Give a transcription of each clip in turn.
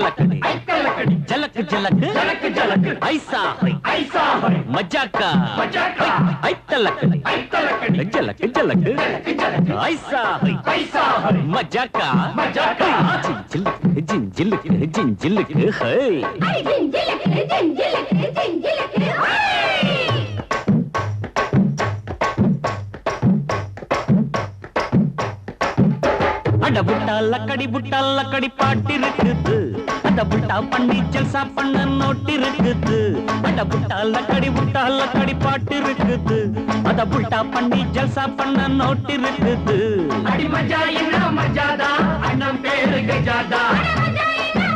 ஐத்தலக்கடி ஜலக்கு ஜலக்கு. ஜலக்கு ஜலக்கு. ஐசா. ஐசா. மஜாக்கா. மஜாக்கா. ஐத்தலக்கடி ஐத்தலக்கடி. ஜலக்கு ஜலக்கு. ஐசா. ஐசா. மஜாக்கா. மஜாக்கா. ஜில் ஜில் ஜில் ஜில் ஜில் ஜில் ஹே. ஜில் ஜில் ஜில் ஜில் ஜில் ஜில் அட புட்டா லக்கடி புட்டா லக்கடி பாட்டு இருக்குது. அட புட்டா பண்ணி ஜல்சா பண்ண நோட்டு இருக்குது. அட புட்டா லக்கடி புட்டா லக்கடி பாட்டு இருக்குது. அட புட்டா பண்ணி ஜல்சா பண்ண நோட்டு இருக்குது. அடி மஜா என்ன மஜாதா அண்ணன் பேரு கஜாதா மஜாயினா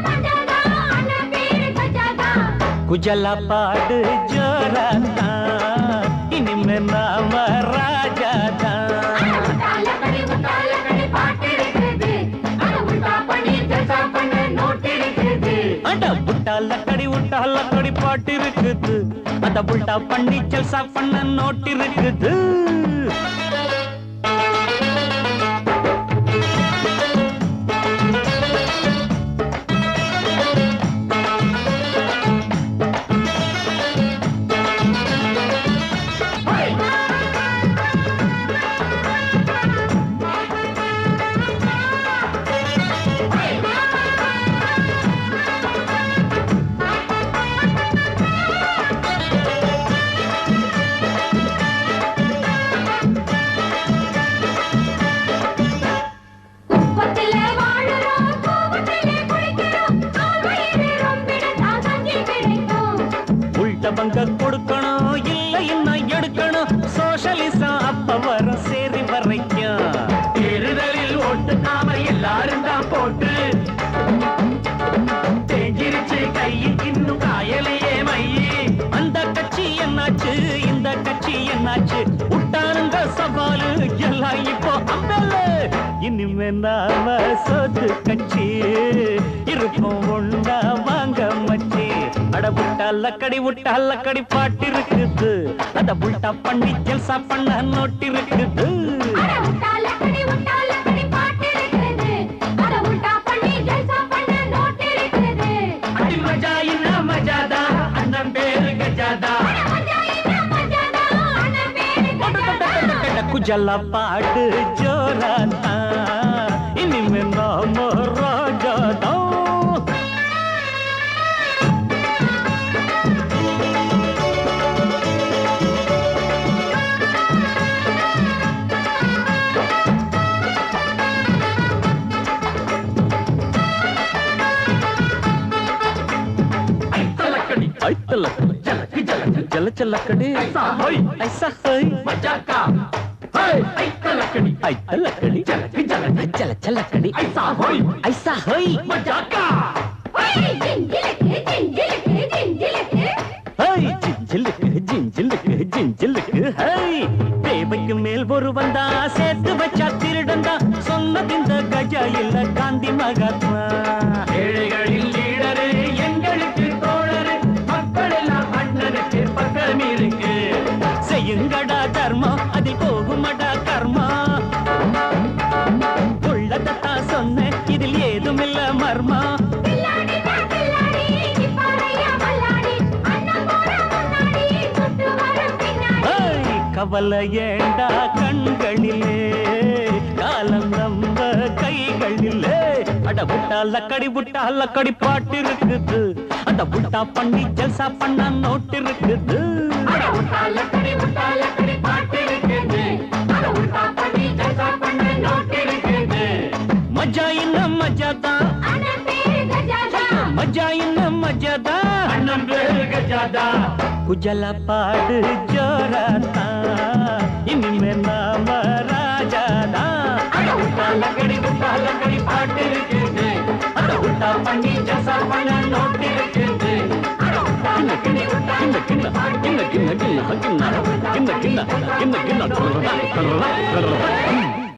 குஜலா பாடு ஜோரா இனிமே நாம ராஜா அட புட்டா லக்கடி புட்டா லக்கடி பாட்டு இருக்குது. அந்த புல்டா பண்ணி செல்சா பண்ண நோட்டு இருக்குது. இப்போ அம்பல. இனிமே நாம சொத்து கட்சி. இருப்போம் ஒண்ணா வாங்க மச்சி. அட புட்டா லக்கடி விட்டா லக்கடி பாட்டு இருக்குது அத புட்டா பண்ணி ஜெல்சா பண்ண நோட்டு இருக்குது जलपाट जो रहता इनमें नाम राजा दो ऐसा जलक जलक जल चलकड़े ऐसा होई ऐसा होई मज़ा का தேவைக்கு மேல் ஒருவன் தான் சேர்த்து வச்ச கவலை ஏண்டா கண்களிலே? காலம் நம்ப கைகளிலே. அட புட்டா லக்கடி புட்டா லக்கடி பாட்டு இருக்குது அந்த புட்டா பண்ணி ஜல்சா பண்ண நோட்டு இருக்குது மஜா என்ன மஜா தான் மஜா என்ன மஜா தான் குஜல பாடு ஜோரா இனிமே நாம ராஜாதா அட உட்டால கடி உட்டால கடி பாட்டு இருக்குது உட்டா பண்ணி ஜல்சா பண்ண நோட்டு இருக்குது கிண்ண கிண்ண கிண்ண கிண்ண கிண்ண கிண்ண கிண்ண கிண்ண கிண்ண கிண்ண